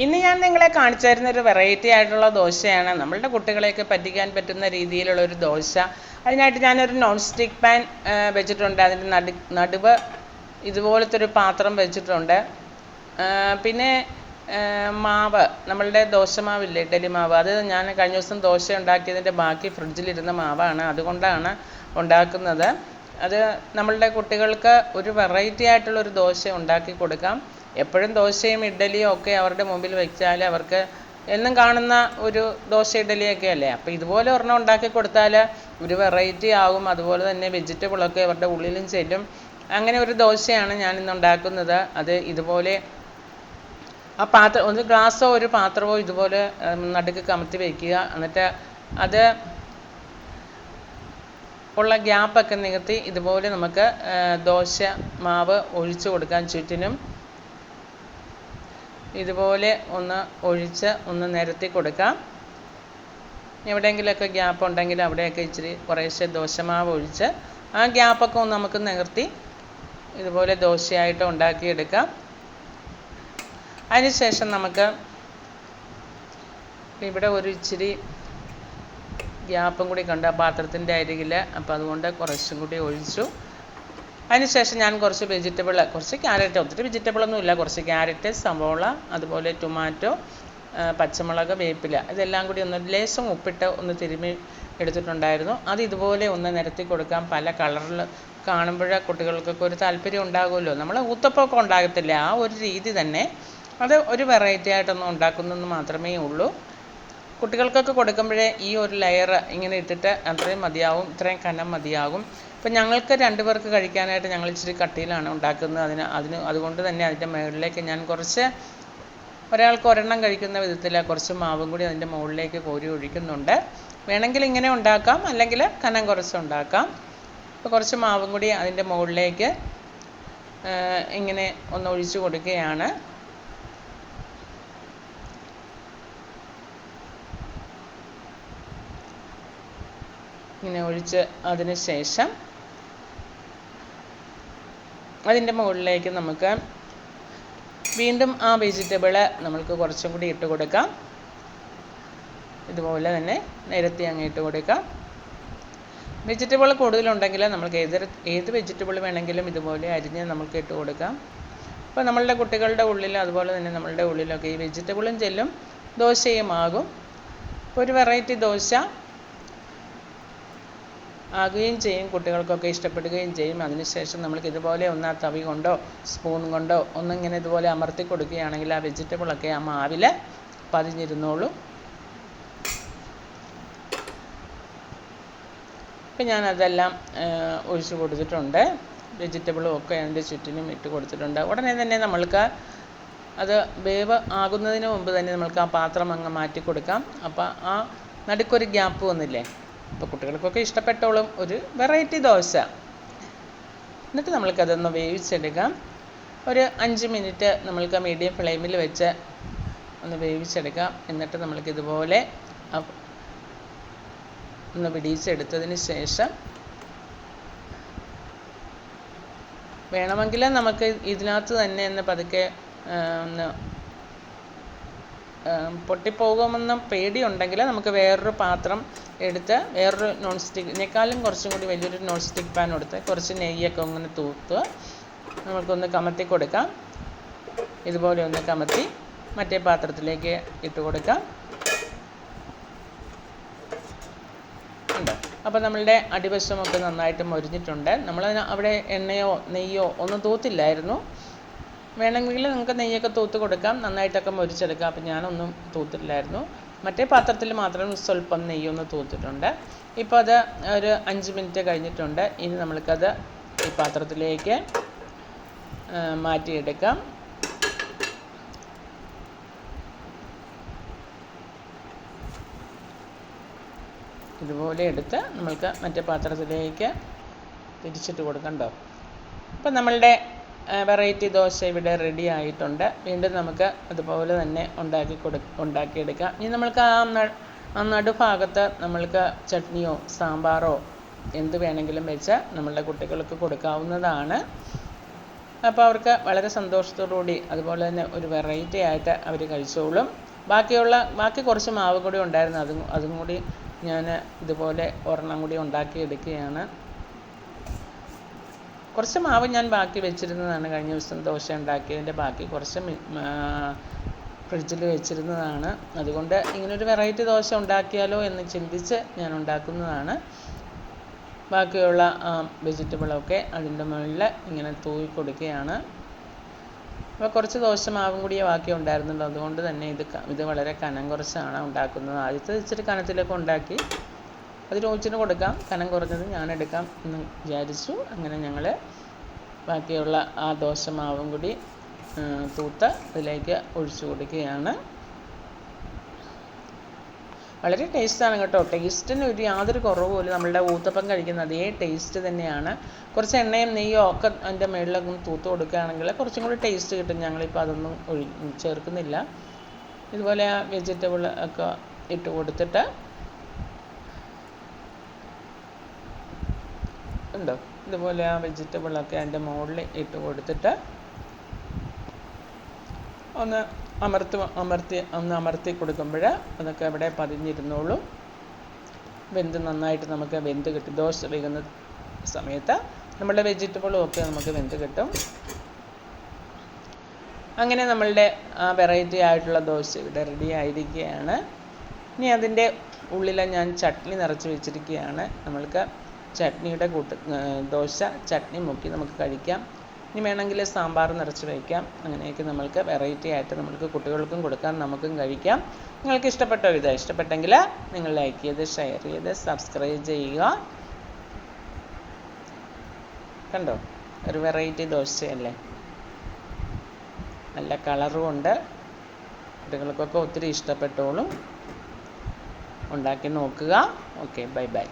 ഇന്ന് ഞാൻ നിങ്ങളെ കാണിച്ചു തരുന്ന ഒരു വെറൈറ്റി ആയിട്ടുള്ള ദോശയാണ്. നമ്മളുടെ കുട്ടികളെയൊക്കെ പറ്റിക്കാൻ പറ്റുന്ന രീതിയിലുള്ള ഒരു ദോശ. അതിനായിട്ട് ഞാനൊരു നോൺ സ്റ്റിക്ക് പാൻ വെച്ചിട്ടുണ്ട്. അതിന്റെ നടു നടുവ് ഇതുപോലത്തെ ഒരു പാത്രം വെച്ചിട്ടുണ്ട്. പിന്നെ മാവ്. നമ്മളുടെ ദോശമാവില്ലേ ഇഡലി മാവ്? അത് ഞാൻ കഴിഞ്ഞ ദിവസം ദോശ ഉണ്ടാക്കിയതിന്റെ ബാക്കി ഫ്രിഡ്ജിലിരുന്ന മാവാണ്. അതുകൊണ്ടാണ് ഉണ്ടാക്കുന്നത്. അത് നമ്മളുടെ കുട്ടികൾക്ക് ഒരു വെറൈറ്റി ആയിട്ടുള്ള ഒരു ദോശ ഉണ്ടാക്കി കൊടുക്കാം. എപ്പോഴും ദോശയും ഇഡ്ഡലിയും ഒക്കെ അവരുടെ മുമ്പിൽ വെച്ചാൽ അവർക്ക് എന്നും കാണുന്ന ഒരു ദോശ ഇഡ്ഡലിയൊക്കെ അല്ലേ? അപ്പോൾ ഇതുപോലെ ഒരെണ്ണം ഉണ്ടാക്കി കൊടുത്താൽ ഒരു വെറൈറ്റി ആകും. അതുപോലെ തന്നെ വെജിറ്റബിളൊക്കെ അവരുടെ ഉള്ളിലും ചെല്ലും. അങ്ങനെ ഒരു ദോശയാണ് ഞാൻ ഇന്ന് ഉണ്ടാക്കുന്നത്. അത് ഇതുപോലെ ആ പാത്രം ഒരു ഗ്ലാസ്സോ ഒരു പാത്രമോ ഇതുപോലെ നടുക്ക് കമത്തി വയ്ക്കുക എന്നിട്ട് അത് ഉള്ള ഗ്യാപ്പൊക്കെ നികത്തി ഇതുപോലെ നമുക്ക് ദോശ മാവ് ഒഴിച്ചു കൊടുക്കാൻ ചുറ്റിനും ഇതുപോലെ ഒന്ന് ഒഴിച്ച് ഒന്ന് നിരത്തി കൊടുക്കാം. എവിടെയെങ്കിലുമൊക്കെ ഗ്യാപ്പ് ഉണ്ടെങ്കിൽ അവിടെയൊക്കെ ഇച്ചിരി കുറേശ്ശെ ദോശമാവ് ഒഴിച്ച് ആ ഗ്യാപ്പൊക്കെ ഒന്ന് നമുക്ക് നിരത്തി ഇതുപോലെ ദോശയായിട്ട് ഉണ്ടാക്കിയെടുക്കാം. അതിനുശേഷം നമുക്ക് ഇവിടെ ഒരു ഇച്ചിരി ഗ്യാപ്പും കൂടി കണ്ട് ആ പാത്രത്തിന്റെ അരികിൽ അപ്പോൾ അതുകൊണ്ട് കുറച്ചും കൂടി ഒഴിച്ചു. അതിനുശേഷം ഞാൻ കുറച്ച് വെജിറ്റബിൾ കുറച്ച് ക്യാരറ്റ് ഒത്തിരി വെജിറ്റബിൾ ഒന്നും ഇല്ല. കുറച്ച് ക്യാരറ്റ് സവോള അതുപോലെ ടൊമാറ്റോ പച്ചമുളക് വേപ്പില. ഇതെല്ലാം കൂടി ഒന്ന് ലേശം ഉപ്പിട്ട് ഒന്ന് തിരുമ്മി എടുത്തിട്ടുണ്ടായിരുന്നു. അത് ഇതുപോലെ ഒന്ന് നിരത്തി കൊടുക്കാം. പല കളറിൽ കാണുമ്പോഴേ കുട്ടികൾക്കൊക്കെ ഒരു താല്പര്യം ഉണ്ടാകുമല്ലോ. നമ്മൾ ഊത്തപ്പമൊക്കെ ഉണ്ടാകത്തില്ല? ആ ഒരു രീതി തന്നെ അത് ഒരു വെറൈറ്റി ആയിട്ടൊന്നും ഉണ്ടാക്കുന്നെന്ന് മാത്രമേ ഉള്ളൂ. കുട്ടികൾക്കൊക്കെ കൊടുക്കുമ്പോഴേ ഈ ഒരു ലെയർ ഇങ്ങനെ ഇട്ടിട്ട് അത്രയും മതിയാവും. ഇത്രയും കനം മതിയാകും. ഇപ്പം ഞങ്ങൾക്ക് രണ്ട് പേർക്ക് കഴിക്കാനായിട്ട് ഞങ്ങൾ ഇച്ചിരി കട്ടിയിലാണ് ഉണ്ടാക്കുന്നത്. അതിന് അതിന് അതുകൊണ്ട് തന്നെ അതിന്റെ മുകളിലേക്ക് ഞാൻ കുറച്ച് ഒരാൾക്ക് ഒരെണ്ണം കഴിക്കുന്ന വിധത്തിൽ കുറച്ച് മാവും കൂടി അതിന്റെ മുകളിലേക്ക് കോരി ഒഴിക്കുന്നുണ്ട്. വേണമെങ്കിൽ ഇങ്ങനെ ഉണ്ടാക്കാം. അല്ലെങ്കിൽ കനം കുറച്ച് ഉണ്ടാക്കാം. അപ്പോൾ കുറച്ച് മാവും കൂടി അതിന്റെ മുകളിലേക്ക് ഇങ്ങനെ ഒന്ന് ഒഴിച്ചു കൊടുക്കുകയാണ്. ഇങ്ങനെ ഒഴിച്ച് അതിന് ശേഷം അതിന്റെ മുകളിലേക്ക് നമുക്ക് വീണ്ടും ആ വെജിറ്റബിൾ നമ്മൾക്ക് കുറച്ചും കൂടി ഇട്ട് കൊടുക്കാം. ഇതുപോലെ തന്നെ നിരത്തി അങ്ങ് ഇട്ട് കൊടുക്കാം. വെജിറ്റബിൾ കൂടുതലുണ്ടെങ്കിൽ നമുക്ക് ഏത് ഏത് വെജിറ്റബിൾ വേണമെങ്കിലും ഇതുപോലെ അരിഞ്ഞ് നമുക്ക് ഇട്ട് കൊടുക്കാം. അപ്പോൾ നമ്മളുടെ കുട്ടികളുടെ ഉള്ളിൽ അതുപോലെ തന്നെ നമ്മളുടെ ഉള്ളിലൊക്കെ ഈ വെജിറ്റബിളും ചെല്ലും ദോശയും ആകും ഒരു വെറൈറ്റി ദോശ ആകുകയും ചെയ്യും കുട്ടികൾക്കൊക്കെ ഇഷ്ടപ്പെടുകയും ചെയ്യും. അതിനുശേഷം നമ്മൾക്ക് ഇതുപോലെ ഒന്ന് ആ തവി കൊണ്ടോ സ്പൂൺ കൊണ്ടോ ഒന്നിങ്ങനെ ഇതുപോലെ അമർത്തി കൊടുക്കുകയാണെങ്കിൽ ആ വെജിറ്റബിളൊക്കെ ആ മാവിൽ പതിഞ്ഞിരുന്നോളും. ഇപ്പം ഞാനതെല്ലാം ഒഴിച്ചു കൊടുത്തിട്ടുണ്ട്. വെജിറ്റബിളും ഒക്കെ അതിന്റെ ചുറ്റിനും ഇട്ട് കൊടുത്തിട്ടുണ്ട്. ഉടനെ തന്നെ നമ്മൾക്ക് അത് വേവ് ആകുന്നതിന് മുമ്പ് തന്നെ നമ്മൾക്ക് ആ പാത്രം അങ്ങ് മാറ്റി കൊടുക്കാം. അപ്പോൾ ആ നടുക്കൊരു ഗ്യാപ്പ് വന്നില്ലേ? അപ്പോൾ കുട്ടികൾക്കൊക്കെ ഇഷ്ടപ്പെട്ടോളും ഒരു വെറൈറ്റി ദോശ. എന്നിട്ട് നമ്മൾക്കതൊന്ന് വേവിച്ചെടുക്കാം. ഒരു അഞ്ച് മിനിറ്റ് നമ്മൾക്ക് മീഡിയം ഫ്ലെയിമിൽ വെച്ച് ഒന്ന് വേവിച്ചെടുക്കാം. എന്നിട്ട് നമ്മൾക്ക് ഇതുപോലെ ആ ഒന്ന് പിടിച്ചെടുത്തതിന് ശേഷം വേണമെങ്കിൽ നമുക്ക് ഇതിനകത്ത് തന്നെ ഒന്ന് പതുക്കെ ഒന്ന് പൊട്ടിപ്പോകുമെന്ന് പേടിയുണ്ടെങ്കിൽ നമുക്ക് വേറൊരു പാത്രം എടുത്ത് വേറൊരു നോൺ സ്റ്റിക്കിനേക്കാളും കുറച്ചും കൂടി വലിയൊരു നോൺ സ്റ്റിക്ക് പാൻ എടുത്ത് കുറച്ച് നെയ്യൊക്കെ ഒന്ന് തൂത്ത് നമുക്കൊന്ന് കമത്തി കൊടുക്കാം. ഇതുപോലെ ഒന്ന് കമത്തി മറ്റേ പാത്രത്തിലേക്ക് ഇട്ട് കൊടുക്കാം. ഉണ്ട്? അപ്പോൾ നമ്മളുടെ അടിവശമൊക്കെ നന്നായിട്ട് മൊരിഞ്ഞിട്ടുണ്ട്. നമ്മൾ അവിടെ എണ്ണയോ നെയ്യോ ഒന്നും തൂത്തില്ലായിരുന്നു. വേണമെങ്കിൽ നിങ്ങൾക്ക് നെയ്യൊക്കെ തൂത്ത് കൊടുക്കാം. നന്നായിട്ടൊക്കെ മൊരിച്ചെടുക്കാം. അപ്പം ഞാനൊന്നും തൂത്തിട്ടില്ലായിരുന്നു മറ്റേ പാത്രത്തിൽ മാത്രം സ്വല്പം നെയ്യൊന്ന് തൂത്തിട്ടുണ്ട്. ഇപ്പോൾ അത് ഒരു അഞ്ച് മിനിറ്റ് കഴിഞ്ഞിട്ടുണ്ട്. ഇനി നമ്മൾക്കത് ഈ പാത്രത്തിലേക്ക് മാറ്റിയെടുക്കാം. ഇതുപോലെ എടുത്ത് നമ്മൾക്ക് മറ്റേ പാത്രത്തിലേക്ക് തിരിച്ചിട്ട് കൊടുക്കണ്ടോ? അപ്പം നമ്മളുടെ വെറൈറ്റി ദോശ ഇവിടെ റെഡി ആയിട്ടുണ്ട്. വീണ്ടും നമുക്ക് അതുപോലെ തന്നെ ഉണ്ടാക്കി കൊടു ഉണ്ടാക്കിയെടുക്കാം. ഇനി നമ്മൾക്ക് ആ ആ നടുഭാഗത്ത് നമ്മൾക്ക് ചട്നിയോ സാമ്പാറോ എന്ത് വേണമെങ്കിലും വെച്ച് നമ്മളുടെ കുട്ടികൾക്ക് കൊടുക്കാവുന്നതാണ്. അപ്പോൾ അവർക്ക് വളരെ കൂടി അതുപോലെ തന്നെ ഒരു വെറൈറ്റി ആയിട്ട് അവർ കഴിച്ചോളും. ബാക്കിയുള്ള ബാക്കി കുറച്ച് മാവ് കൂടി ഉണ്ടായിരുന്നു. അതും അതും കൂടി ഞാൻ ഇതുപോലെ ഒരെണ്ണം കൂടി ഉണ്ടാക്കിയെടുക്കുകയാണ്. കുറച്ച് മാവ് ഞാൻ ബാക്കി വെച്ചിരുന്നതാണ് കഴിഞ്ഞ ദിവസം ദോശ ഉണ്ടാക്കിയതിന്റെ ബാക്കി കുറച്ച് ഫ്രിഡ്ജിൽ വെച്ചിരുന്നതാണ്. അതുകൊണ്ട് ഇങ്ങനൊരു വെറൈറ്റി ദോശ ഉണ്ടാക്കിയാലോ എന്ന് ചിന്തിച്ച് ഞാൻ ഉണ്ടാക്കുന്നതാണ്. ബാക്കിയുള്ള വെജിറ്റബിളൊക്കെ അതിന്റെ മുകളിൽ ഇങ്ങനെ തൂവി കൊടുക്കുകയാണ്. അപ്പോൾ കുറച്ച് ദോശ മാവും കൂടിയേ ബാക്കി ഉണ്ടായിരുന്നുള്ളൂ. അതുകൊണ്ട് തന്നെ ഇത് ഇത് വളരെ കനം കുറച്ചാണ് ഉണ്ടാക്കുന്നത്. ആദ്യത്തെ ഇച്ചിരി കനത്തിലൊക്കെ ഉണ്ടാക്കി. അത് രോഹിച്ചിന് കൊടുക്കാം. കനം കുറഞ്ഞത് ഞാൻ എടുക്കാം എന്ന് വിചാരിച്ചു. അങ്ങനെ ഞങ്ങൾ ബാക്കിയുള്ള ആ ദോശ മാവും കൂടി തൂത്ത് അതിലേക്ക് ഒഴിച്ചു കൊടുക്കുകയാണ്. വളരെ ടേസ്റ്റാണ് കേട്ടോ. ടേസ്റ്റിന് ഒരു യാതൊരു കുറവുമില്ല നമ്മളുടെ ഊത്തപ്പം കഴിക്കുന്ന അതേ ടേസ്റ്റ് തന്നെയാണ്. കുറച്ച് എണ്ണയും നെയ്യോ ഒക്കെ അതിന്റെ മുകളിലൊക്കെ തൂത്ത് കൊടുക്കുകയാണെങ്കിൽ കുറച്ചും കൂടി ടേസ്റ്റ് കിട്ടും. ഞങ്ങളിപ്പോൾ അതൊന്നും ഒഴി ചേർക്കുന്നില്ല. ഇതുപോലെ വെജിറ്റബിൾ ഒക്കെ ഇട്ട് കൊടുത്തിട്ട് ഉണ്ടോ? ഇതുപോലെ ആ വെജിറ്റബിളൊക്കെ അതിന്റെ മുകളിൽ ഇട്ട് കൊടുത്തിട്ട് ഒന്ന് അമർത്തി അമർത്തി ഒന്ന് അമർത്തി കൊടുക്കുമ്പോൾ അതൊക്കെ അവിടെ പതിഞ്ഞിരുന്നോളും. വെന്ത് നന്നായിട്ട് നമുക്ക് വെന്ത് കിട്ടും. ദോശ വേകുന്ന സമയത്ത് നമ്മളുടെ വെജിറ്റബിളും ഒക്കെ നമുക്ക് വെന്ത് കിട്ടും. അങ്ങനെ നമ്മളുടെ ആ വെറൈറ്റി ആയിട്ടുള്ള ദോശ ഇവിടെ റെഡി ആയിരിക്കുകയാണ്. ഇനി അതിന്റെ ഉള്ളിൽ ഞാൻ ചട്നി നിറച്ച് വെച്ചിരിക്കുകയാണ്. നമ്മൾക്ക് ചട്നിയുടെ കൂട്ട് ദോശ ചട്നി മുക്കി നമുക്ക് കഴിക്കാം. ഇനി വേണമെങ്കിൽ സാമ്പാർ നിറച്ച് വയ്ക്കാം അങ്ങനെയൊക്കെ നമ്മൾക്ക് വെറൈറ്റി ആയിട്ട് നമ്മൾക്ക് കുട്ടികൾക്കും കൊടുക്കാം നമുക്കും കഴിക്കാം. നിങ്ങൾക്ക് ഇഷ്ടപ്പെട്ടോ ഇത് ഇഷ്ടപ്പെട്ടെങ്കിൽ നിങ്ങൾ ലൈക്ക് ചെയ്ത് ഷെയർ ചെയ്ത് സബ്സ്ക്രൈബ് ചെയ്യുക. കണ്ടോ? ഒരു വെറൈറ്റി ദോശയല്ലേ? നല്ല കളറും ഉണ്ട്. കുട്ടികൾക്കൊക്കെ ഒത്തിരി ഇഷ്ടപ്പെട്ടോളും. ഉണ്ടാക്കി നോക്കുക. Okay bye bye